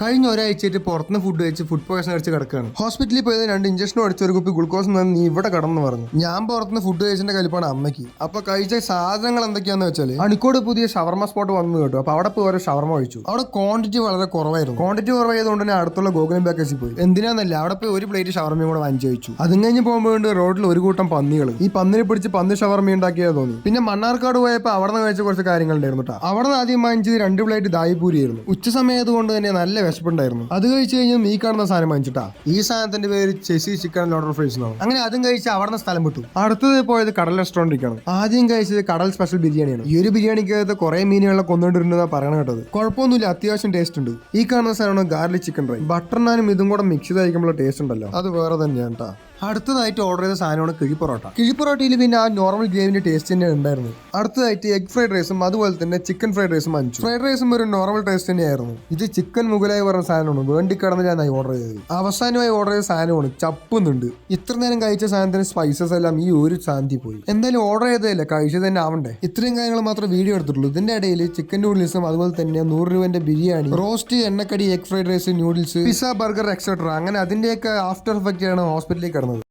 കഴിഞ്ഞ ഒരാഴ്ചയായിട്ട് പുറത്തുനിന്ന് ഫുഡ് കഴിച്ച് ഫുഡ് പോയ്സൺ കഴിച്ച് കിടക്കുകയാണ് ഹോസ്പിറ്റലിൽ പോയത് രണ്ട് ഇഞ്ചക്ഷൻ അടിച്ച ഒരു കുപ്പി ഗ്ലൂക്കോസ് നിന്ന് നീ ഇവിടെ കടന്നു പറഞ്ഞു. ഞാൻ പുറത്തുനിന്ന് ഫുഡ് കഴിച്ചതിന്റെ കലിപ്പാണ് അമ്മയ്ക്ക്. അപ്പൊ കഴിച്ച സാധനങ്ങൾ എന്തൊക്കെയാന്ന് വെച്ചാൽ അണിക്കോട് പുതിയ ഷവർമ സ്പോട്ട് വന്നു കേട്ടു. അപ്പൊ അവിടെ പോയി ഒരു ഷവർമ കഴിച്ചു അവിടെ ക്വാണ്ടിറ്റി വളരെ കുറവായിരുന്നു. ക്വാണ്ടിറ്റി കുറവായതുകൊണ്ട് തന്നെ അടുത്തുള്ള ഗോകുലം ബേക്കേഴ്സിൽ പോയി. എന്തിനാന്നല്ല അവിടെ പോയി ഒരു പ്ലേറ്റ് ഷവർമയും കൂടെ വാങ്ങിച്ചു കഴിച്ചു. അതും കഴിഞ്ഞ് പോകുമ്പോൾ റോഡിൽ ഒരു കൂട്ടം പന്നികൾ. ഈ പന്നിനെ പിടിച്ച് പന്നി ഷവർമ ഉണ്ടാക്കിയത് തോന്നി. പിന്നെ മണ്ണാർക്കാട് പോയപ്പോൾ അവിടെ നിന്ന് കഴിച്ച കുറച്ച് കാര്യങ്ങളുണ്ടായിരുന്നു കേട്ടോ. അവിടെ നിന്ന് ആദ്യം വാങ്ങിച്ചത് രണ്ട് പ്ലേറ്റ് ദായിപൂരി ആയിരുന്നു. ഉച്ച സമയത്ത് കൊണ്ട് തന്നെ നല്ല വിശപ്പുണ്ടായിരുന്നു. അത് കഴിച്ചു കഴിഞ്ഞാൽ ഈ കാണുന്ന സാധനം വാങ്ങിച്ചിട്ടാ? ഈ സാധനത്തിന്റെ പേര് ചെസി ചിക്കൻ ലോഡർ ഫ്രൈസ് എന്നാണ്. അങ്ങനെ അതും കഴിച്ച് അവിടെ സ്ഥലം വിട്ടു. അടുത്തത് പോയത് കടൽ റെസ്റ്റോറന്റിലേക്കാണ് ആദ്യം കഴിച്ചത് കടൽ സ്പെഷ്യൽ ബിരിയാണിയാണ്. ഈ ഒരു ബിരിയാണിക്കകത്ത് കുറെ മീനുകളെ കൊന്നുകൊണ്ടിരുന്നതാ പറയണ കേട്ടത്. കുഴപ്പമൊന്നുമില്ല അത്യാവശ്യം ടേസ്റ്റ് ഉണ്ട്. ഈ കാണുന്ന സാധനമാണ് ഗാർലിക് ചിക്കൻ ഫ്രൈ ബട്ടർ നാനും ഇതും കൂടെ മിക്സ് ചെയ്ത് കഴിക്കുമ്പോൾ ടേസ്റ്റ് ഉണ്ടല്ലോ. അത് വേറെ തന്നെയാണ് കേട്ടോ അടുത്തതായിട്ട് ഓർഡർ ചെയ്ത സാധനമാണ് കിഴി പൊറോട്ട. കിഴി പൊറോട്ടയിൽ പിന്നെ ആ നോർമൽ ഗ്രേവിന്റെ ടേസ്റ്റ് തന്നെ ഉണ്ടായിരുന്നു അടുത്തതായിട്ട് എഗ് ഫ്രൈഡ് റൈസും അതുപോലെ തന്നെ ചിക്കൻ ഫ്രൈഡ് റൈസും വാങ്ങിച്ചു. ഫ്രൈഡ് റൈസും ഒരു നോർമൽ ടേസ്റ്റ് തന്നെയായിരുന്നു. ഇത് ചിക്കൻ മുഗലായി പറഞ്ഞ സാധനമാണ്. വേണ്ടി കടന്ന് ഞാൻ ഓർഡർ ചെയ്തത്. അവസാനമായി ഓർഡർ ചെയ്ത സാധനമാണ് ചപ്പുന്നുണ്ട്. ഇത്ര നേരം കഴിച്ച സാധനത്തിന് സ്പൈസസ് എല്ലാം ഈ ഒരു സാന്തി പോയി. എന്തായാലും ഓർഡർ ചെയ്തതല്ല? കഴിച്ചത് തന്നെ ആവണ്ടേ? ഇത്രയും കാര്യങ്ങൾ മാത്രം വീഡിയോ എടുത്തിട്ടുള്ളൂ. ഇതിന്റെ ഇടയിൽ ചിക്കൻ നൂഡിൽസും അതുപോലെ തന്നെ നൂറ് രൂപന്റെ ബിരിയാണി റോസ്റ്റ് എണ്ണക്കടി egg fried rice noodles pizza burger etcetera അങ്ങനെ അതിന്റെയൊക്കെ ആഫ്റ്റർ എഫക്റ്റ് ആണ് ഹോസ്പിറ്റലിൽ കിടന്നത്.